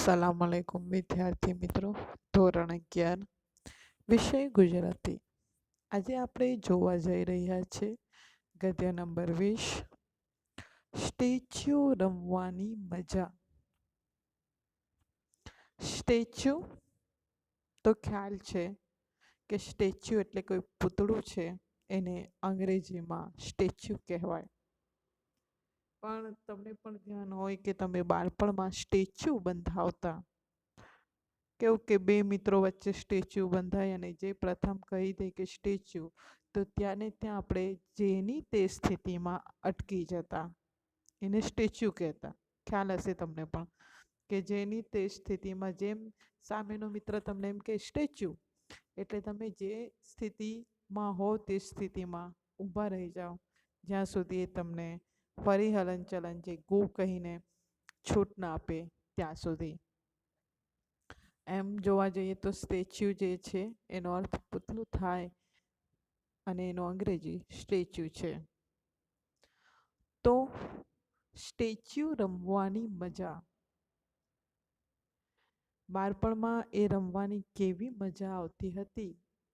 અસલામ અલૈકુમ વિદ્યાર્થી મિત્રો. ધોરણ અગિયાર. વિષય ગુજરાતી. આજે આપણે જોવા જઈ રહ્યા છે ગદ્ય નંબર વીસ. સ્ટેચ્યુ રમવાની મજા. સ્ટેચ્યુ? તો ખ્યાલ છે કે સ્ટેચ્યુ એટલે કોઈ પૂતળું છે. એને અંગ્રેજીમાં સ્ટેચ્યુ કહેવાય. પણ તમને પણ ધ્યાન હોય કે તમે બાળપણમાં સ્ટેચ્યુ બંધાવતા? કેવું કે બે મિત્રો વચ્ચે સ્ટેચ્યુ બંધાય અને જે પ્રથમ કહી દે કે સ્ટેચ્યુ, તો ત્યાંને ત્યાં આપણે જેની તે સ્થિતિમાં અટકી જતા. એને સ્ટેચ્યુ કહેતા. ખ્યાલ હશે તમને પણ કે જેની તે સ્થિતિમાં જેમ સામેનો મિત્ર તમને એમ કે સ્ટેચ્યુ. એટલે તમે જે સ્થિતિમાં હો તે સ્થિતિમાં ઊભા રહી જાઓ. જ્યાં સુધી એ તમને ફરી હલન ચલન જે ગો કહીને છૂટ ના આપે ત્યાં સુધી. એમ જોવા જઈએ તો સ્ટેચ્યુ જે છે એનો અર્થ પૂતલું થાય અને એનો અંગ્રેજી સ્ટેચ્યુ છે. તો સ્ટેચ્યુ રમવાની મજા. બાળપણમાં એ રમવાની કેવી મજા આવતી હતી?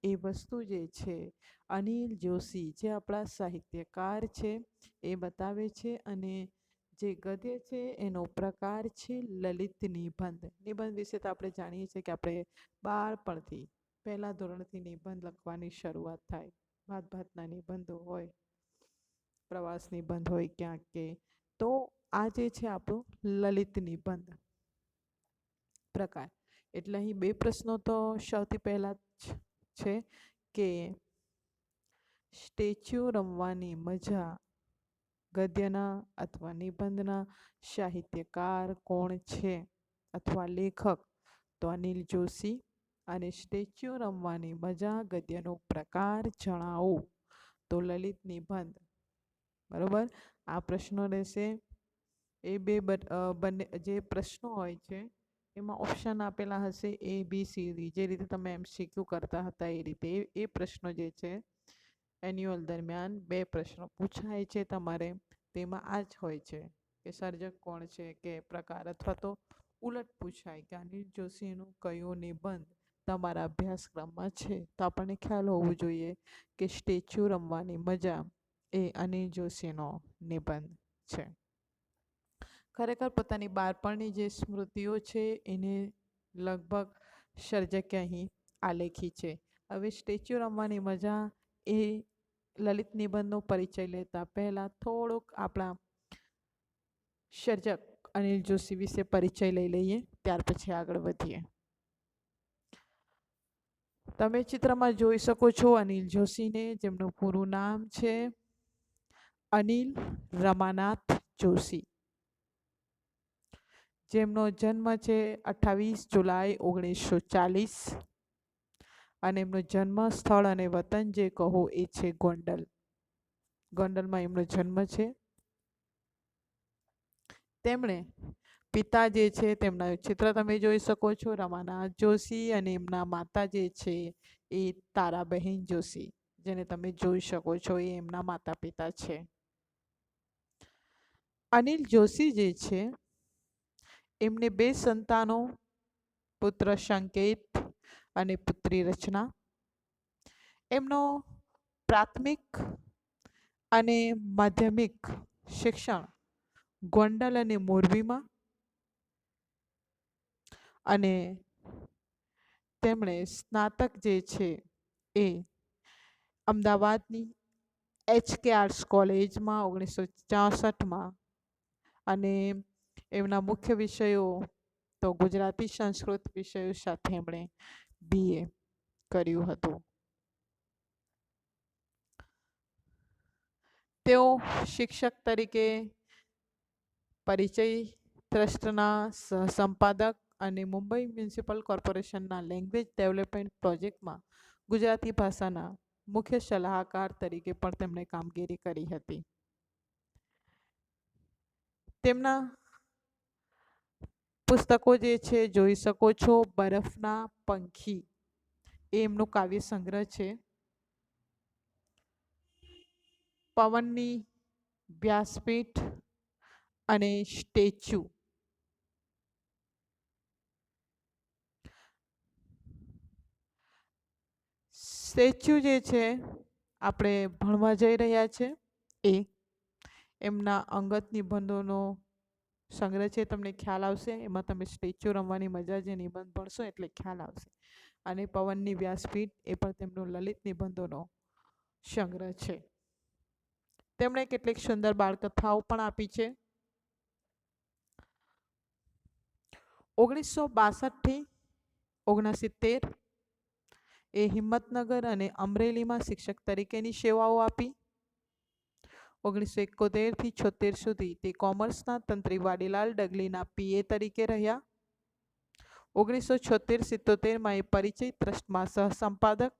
એ વસ્તુ જે છે, અનિલ જોશી, જે આપણા સાહિત્યકાર છે, એ બતાવે છે અને જે ગદ્ય છે એનો પ્રકાર છે લલિત નિબંધ. નિબંધ વિશે તો આપણે જાણીએ છીએ કે આપણે બાળપણથી પહેલા ધોરણથી નિબંધ લખવાની શરૂઆત થાય. ભાત ભાતના નિબંધો હોય, પ્રવાસ નિબંધ હોય ક્યાંક કે, તો આ જે છે આપણું લલિત નિબંધ પ્રકાર. એટલે અહીં બે પ્રશ્નો તો સૌથી પહેલાં જ છે કે સ્ટેચ્યુ રમવાની મજા ગદ્યના અથવા નિબંધના સાહિત્યકાર કોણ છે અથવા લેખક? તો અનિલ જોશી અને સ્ટેચ્યુ રમવાની મજા ગદ્યનો પ્રકાર જણાવો. તો લલિત નિબંધ. બરાબર? આ પ્રશ્નો રહેશે. એ બે બંને જે પ્રશ્નો હોય છે એમાં ઓપ્શન આપેલા હશે એ બી સી ડી જે રીતે તમે એમ એમસીક્યુ કરતા હતા એ રીતે. એ પ્રશ્નો જે છે એન્યુઅલ દરમિયાન બે પ્રશ્નો પૂછાય છે તમારે. તેમાં આ જ હોય છે કે સર્જક કોણ છે, કે પ્રકાર અથવા તો ઉલટ પૂછાય કે અનિલ જોશીનું કયો નિબંધ તમારા અભ્યાસક્રમમાં છે? તો આપણને ખ્યાલ હોવો જોઈએ કે સ્ટેચ્યુ રમવાની મજા એ અનિલ જોશીનો નિબંધ છે. ખરેખર પોતાની બાળપણની જે સ્મૃતિઓ છે, એને લગભગ સર્જકે અહીં આલેખી છે. હવે સ્ટેચ્યુ રમવાની મજા એ લલિત નિબંધનો પરિચય લેતા પહેલાં થોડોક આપણા સર્જક અનિલ જોશી વિશે પરિચય લઈ લઈએ, ત્યાર પછી આગળ વધીએ. તમે ચિત્રમાં જોઈ શકો છો અનિલ જોશીને, જેમનું પૂરું નામ છે અનિલ રમાનાથ જોશી. જેમનો જન્મ છે અઠ્ઠાવીસ જુલાઈ ઓગણીસો ચાલીસ અને એમનું જન્મ સ્થળ અને વતન જે કહો એ છે ગોંડલ. ગોંડલમાં એમનો જન્મ છે. તેમણે પિતા જે છે તેમના ચિત્ર તમે જોઈ શકો છો રમાનાથ જોશી અને એમના માતા જે છે એ તારાબહેન જોશી, જેને તમે જોઈ શકો છો એ એમના માતા પિતા છે. અનિલ જોશી જે છે એમને બે સંતાનો, પુત્ર સંકેત અને પુત્રી રચના. એમનો પ્રાથમિક અને માધ્યમિક શિક્ષણ ગોંડલ અને મોરબીમાં અને તેમણે સ્નાતક જે છે એ અમદાવાદની એચ કે આર્ટ્સ કોલેજમાં ઓગણીસો ચોસઠમાં અને એમના મુખ્ય વિષયો તો ગુજરાતી સંસ્કૃત વિષયો સાથે એમણે બીએ કર્યું હતું. તેઓ શિક્ષક તરીકે પરિચય ટ્રસ્ટના સંપાદક અને મુંબઈ મ્યુનિસિપલ કોર્પોરેશનના લેંગ્વેજ ડેવલપમેન્ટ પ્રોજેક્ટમાં ગુજરાતી ભાષાના મુખ્ય સલાહકાર તરીકે પણ તેમણે કામગીરી કરી હતી. તેમના પુસ્તકો જે છે, જોઈ શકો છો, બરફના પંખી. એ એમનું કાવ્ય સંગ્રહ છે. પવનની વ્યાસપીઠ અને સ્ટેચ્યુ. સ્ટેચ્યુ જે છે, આપણે ભણવા જઈ રહ્યા છે, એ એમના અંગત નિબંધોનો સંગ્રહ છે, તમને ખ્યાલ આવશે. એમાં તમે સ્ટેચ્યુ રમવાની મજા જે નિબંધ ભણશો એટલે ખ્યાલ આવશે. અને પવનની વ્યાસપીઠ એ પણ તેમનો લલિત નિબંધોનો સંગ્રહ છે. તેમણે કેટલીક સુંદર બાળકથાઓ પણ આપી છે. ઓગણીસો બાસઠથી ઓગણસિત્તેર એ હિંમતનગર અને અમરેલીમાં શિક્ષક તરીકેની સેવાઓ આપી. ઓગણીસો એકોતેરથી છોતેર સુધી તે કોમર્સના તંત્રી વાડીલાલ ડગલીના પીએ તરીકે રહ્યા. ઓગણીસો છોતેર સિત્તોતેરમાં એ પરિચય ટ્રસ્ટમાં સહસંપાદક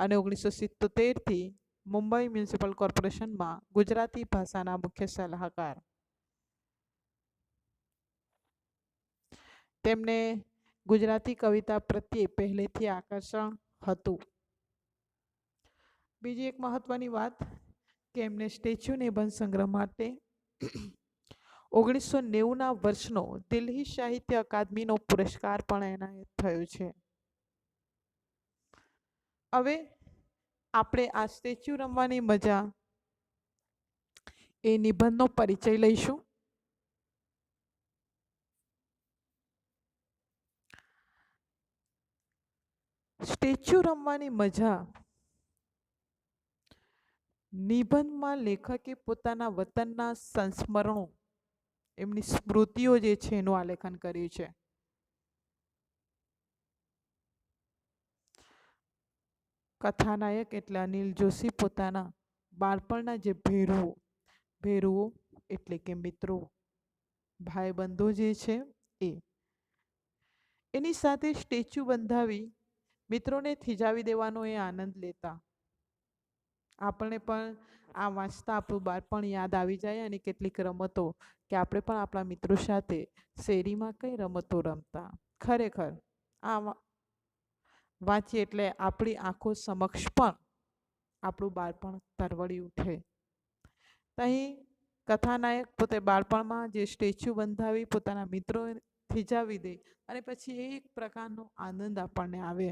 અને ઓગણીસો સિત્તોતેરથી મુંબઈ મ્યુનિસિપલ કોર્પોરેશનમાં ગુજરાતી ભાષાના મુખ્ય સલાહકાર. તેમને ગુજરાતી કવિતા પ્રત્યે પહેલેથી આકર્ષણ હતું. બીજી એક મહત્વની વાત કે એમને સ્ટેચ્યુ નિબંધ સંગ્રહ માટે ઓગણીસો નેવુંના વર્ષનો દિલ્હી સાહિત્ય અકાદમીનો પુરસ્કાર પણ એનાયત થયો છે. હવે આપણે આ સ્ટેચ્યુ રમવાની મજા એ નિબંધનો પરિચય લઈશું. સ્ટેચ્યુ રમવાની મજા નિબંધમાં લેખકે પોતાના વતનના સંસ્મરણો, એમની સ્મૃતિઓ જે છે એનું આલેખન કર્યું છે. કથાનાયક એટલે અનિલ જોશી પોતાના બાળપણના જે ભેરુઓ ભેરુઓ એટલે કે મિત્રો, ભાઈબંધો જે છે એ. એની સાથે સ્ટેચ્યુ બંધાવી મિત્રોને થીજાવી દેવાનો એ આનંદ લેતા આપણે પણ આ વાંચતા આપણું બાળપણ યાદ આવી જાય અને કેટલીક રમતો કે આપણે પણ આપણા મિત્રો સાથે શેરીમાં કઈ રમતો રમતા. ખરેખર આ વાંચીએ એટલે આપણી આંખો સમક્ષ પણ આપણું બાળપણ તરવડી ઉઠે. અહીં કથાનાયક પોતે બાળપણમાં જે સ્ટેચ્યુ બંધાવી પોતાના મિત્રો થીજાવી દે અને પછી એક પ્રકારનો આનંદ આપણને આવે.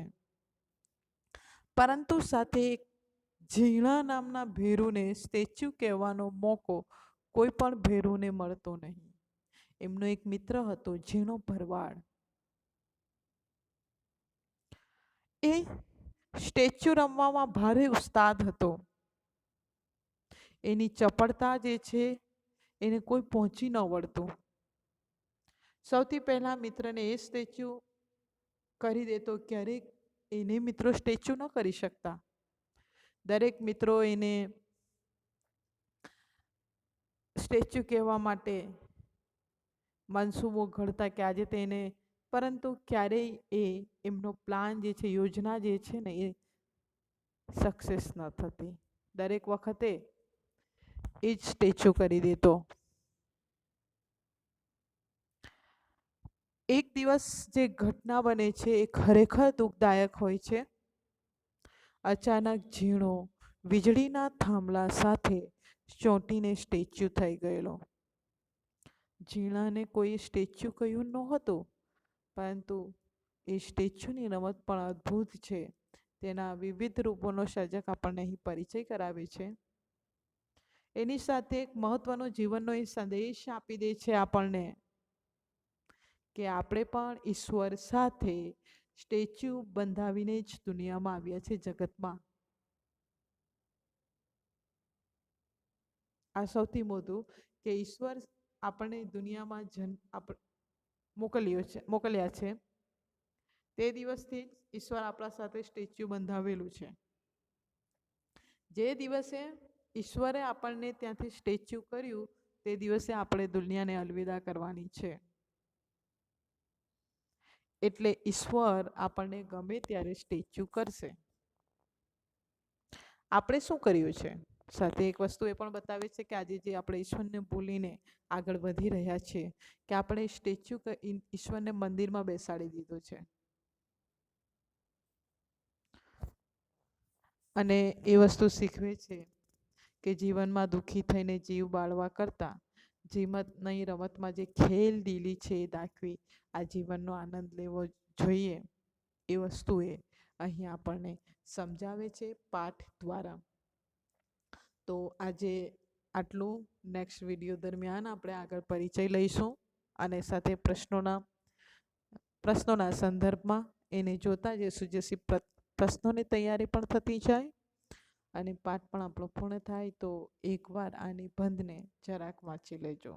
પરંતુ સાથે એક ઝીણા નામના ભેરુને સ્ટેચ્યુ કહેવાનો મોકો કોઈ પણ ભેરુને મળતો નહીં. એમનો એક મિત્ર હતો ઝીણો ભરવાડ. એ સ્ટેચ્યુ રમવામાં ભારે ઉસ્તાદ હતો. એની ચપળતા જે છે એને કોઈ પહોંચી ન વળતું. સૌથી પહેલાં મિત્રને એ સ્ટેચ્યુ કરી દેતો ક્યારેક એને મિત્રો સ્ટેચ્યુ ન કરી શકતા. દરેક મિત્રો એને સ્ટેચ્યુ કહેવા માટે મનસૂબો ઘડતા કે આજે તેને પરંતુ ક્યારેય એ એમનો પ્લાન જે છે, યોજના જે છે ને એ સક્સેસ ન થતી. દરેક વખતે એ જ સ્ટેચ્યુ કરી દેતો. એક દિવસ જે ઘટના બને છે એ ખરેખર દુઃખદાયક હોય છે. અચાનક ઝીણો વીજળીના થાંભલા સાથે ચોંટીને સ્ટેચ્યુ થઈ ગયેલો. ઝીણાને કોઈ સ્ટેચ્યુ કહ્યું નહોતું, પરંતુ એ સ્ટેચ્યુની રમત પણ અદ્ભુત છે. તેના વિવિધ રૂપોનો સર્જક આપણને અહીં પરિચય કરાવે છે. એની સાથે એક મહત્વનો જીવનનો એ સંદેશ આપી દે છે આપણને કે આપણે પણ ઈશ્વર સાથે સ્ટેચ્યુ બંધાવીને જ દુનિયામાં આવ્યા છે જગતમાં. આ સૌથી મોટું કે ઈશ્વર આપણને દુનિયામાં જન મોકલ્યો છે, મોકલ્યા છે. તે દિવસથી ઈશ્વર આપણા સાથે સ્ટેચ્યુ બંધાવેલું છે. જે દિવસે ઈશ્વરે આપણને ત્યાંથી સ્ટેચ્યુ કર્યું, તે દિવસે આપણે દુનિયાને અલવિદા કરવાની છે. એટલે ઈશ્વર આપણને ગમે ત્યારે સ્ટેચ્યુ કરશે. આપણે શું કર્યું છે? સાથે એક વસ્તુ એ પણ બતાવે છે કે આજે જે આપણે ઈશ્વરને ભૂલીને આગળ વધી રહ્યા છીએ કે આપણે સ્ટેચ્યુ ઈશ્વરને મંદિરમાં બેસાડી દીધું છે. અને એ વસ્તુ શીખવે છે કે જીવનમાં દુઃખી થઈને જીવ બાળવા કરતાં જીમત નહીં રમતમાં જે ખેલ દિલી છે એ દાખવી આ જીવનનો આનંદ લેવો જોઈએ એ વસ્તુ એ અહીં આપણને સમજાવે છે પાઠ દ્વારા. તો આજે આટલું. નેક્સ્ટ વીડિયો દરમિયાન આપણે આગળ પરિચય લઈશું અને સાથે પ્રશ્નોના પ્રશ્નોના સંદર્ભમાં એને જોતા જઈશું જેથી પ્રશ્નોની તૈયારી પણ થતી જાય. અને પાઠ પણ આપણો પૂર્ણ થાય તો એકવાર આ નિબંધને જરાક વાંચી લેજો.